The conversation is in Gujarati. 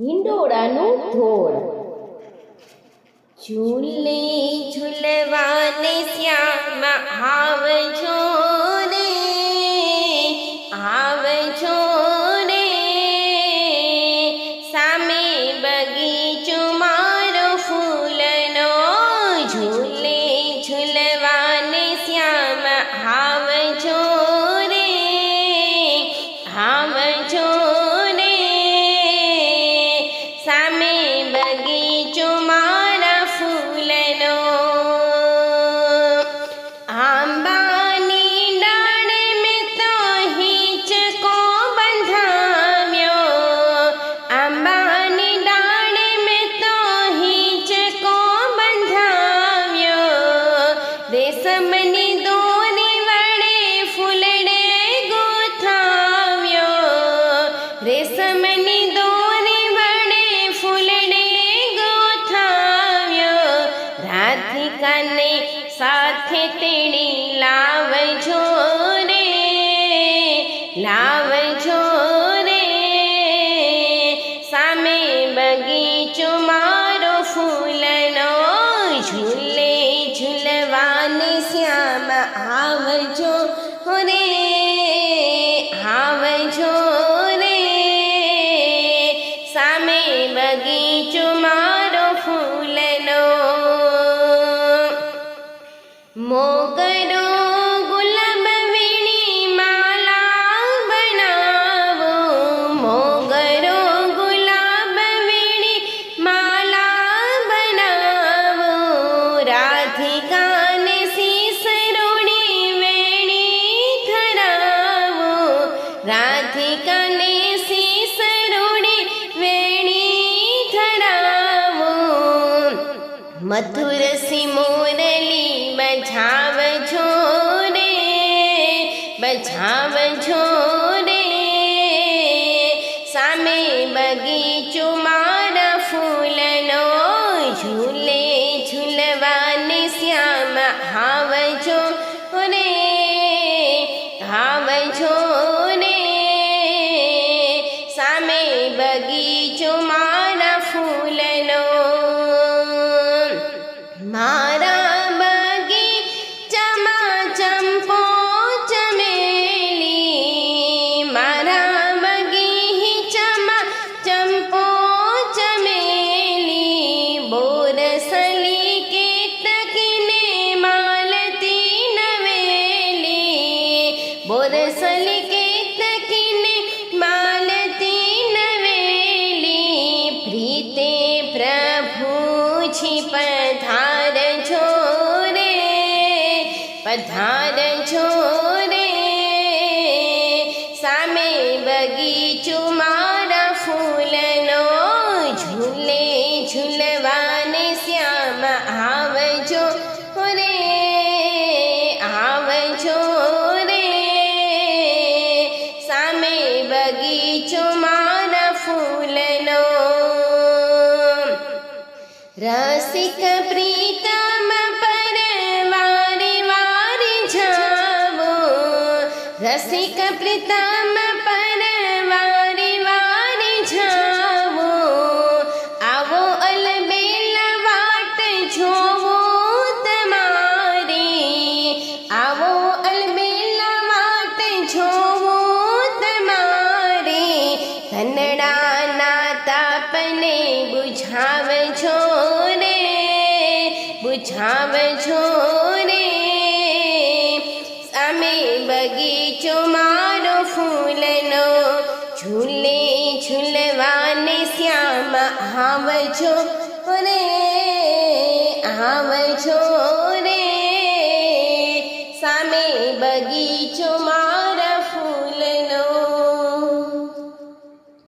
હિંડોળાનું ધોળ ઝૂલે ઝૂલવાને શ્યામ આવજો રેશમની દોરી વડે ફૂલડે ગોથાવ્યો રાધિકાને સાથે તેણે લાવજો રે લાવજો રે. સામે બગીચો મારો ફૂલનો ઝૂલે ઝૂલવાને શ્યામ આવજો. રાધિકાને શીસરોડી વેણી ધરાવો. રાધિકાને શીસરોડી વેણી ધરાવો. મધુર સી મોરલી બજાવજો રે બજાવજો રે સામે બગીચો મારા ફૂલનો ઝૂલે પધાર છોરે સામે બગીચો મારા ફૂલનો ઝૂલે ઝૂલવાને શ્યામ આવજો રે આવજો રે. સામે બગીચો મારા ફૂલનો રસિક રસિક પ્રીતમ પરવારે વારી જાવો. આવો અલબેલ વાટ જોવો તમારી. આવો અલબેલ વાટ જોવો તમારી. ધનડાના તાપને બુઝાવજો રે. બુઝાવજો ઝૂલે ઝૂલવાને શ્યામ આવજો રે આવજો રે. સામે બગીચો